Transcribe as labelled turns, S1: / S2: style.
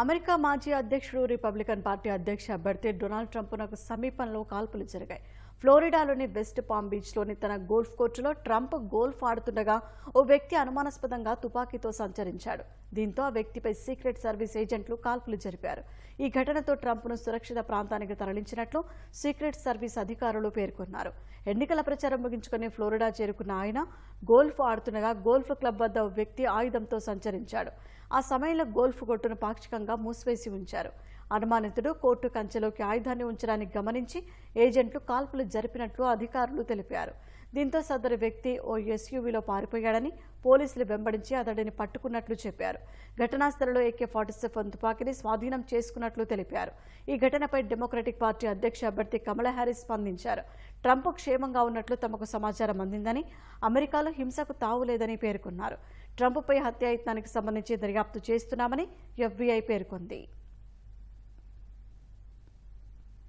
S1: America మాజీ అధ్యక్షుడు Republican party అధ్యక్ష అభ్యర్థి డొనాల్డ్ ట్రంప్నకు సమీపంలో కాల్పులు జరిగాయి. ఫ్లోరిడాలోని వెస్ట్ పామ్ బీచ్లోని తన గోల్ఫ్ కోర్టులో ట్రంప్ గోల్ఫ్ ఆడుతుండగా ఓ వ్యక్తి అనుమానాస్పదంగా తుపాకీతో సంచరించాడు. దీంతో ఆ వ్యక్తిపై సీక్రెట్ సర్వీస్ ఏజెంట్లు కాల్పులు జరిపారు. ఈ ఘటనతో ట్రంప్ను సురక్షిత ప్రాంతానికి తరలించినట్లు సీక్రెట్ సర్వీస్ అధికారులు పేర్కొన్నారు. ఎన్నికల ప్రచారం ముగించుకుని ఫ్లోరిడా చేరుకున్న ఆయన గోల్ఫ్ ఆడుతుండగా గోల్ఫ్ క్లబ్ వద్ద ఓ వ్యక్తి ఆయుధంతో సంచరించాడు. ఆ సమయంలో గోల్ఫ్ కొట్టును పాక్షికంగా మూసివేసి ఉంచారు. అనుమానితుడు కోర్టు కంచెలోకి ఆయుధాన్ని ఉంచడానికి గమనించి ఏజెంట్లు కాల్పులు జరిపినట్లు అధికారులు తెలిపారు. దీంతో సదరు వ్యక్తి ఓ ఎస్యూవీలో పారిపోయాడని పోలీసులు వెంబడించి అతడిని పట్టుకున్నట్లు చెప్పారు. ఘటనా స్థలంలో ఏకే ఫార్టీ సెవెన్ తుపాకీని స్వాధీనం చేసుకున్నట్లు తెలిపారు. ఈ ఘటనపై డెమోక్రటిక్ పార్టీ అధ్యక్ష అభ్యర్థి కమలా హ్యారీస్ స్పందించారు. ట్రంప్ క్షేమంగా ఉన్నట్లు తమకు సమాచారం అందిందని అమెరికాలో హింసకు తావులేదని పేర్కొన్నారు. ట్రంప్పై హత్యాయత్నానికి సంబంధించి దర్యాప్తు చేస్తున్నామని ఎఫ్బీఐ పేర్కొంది.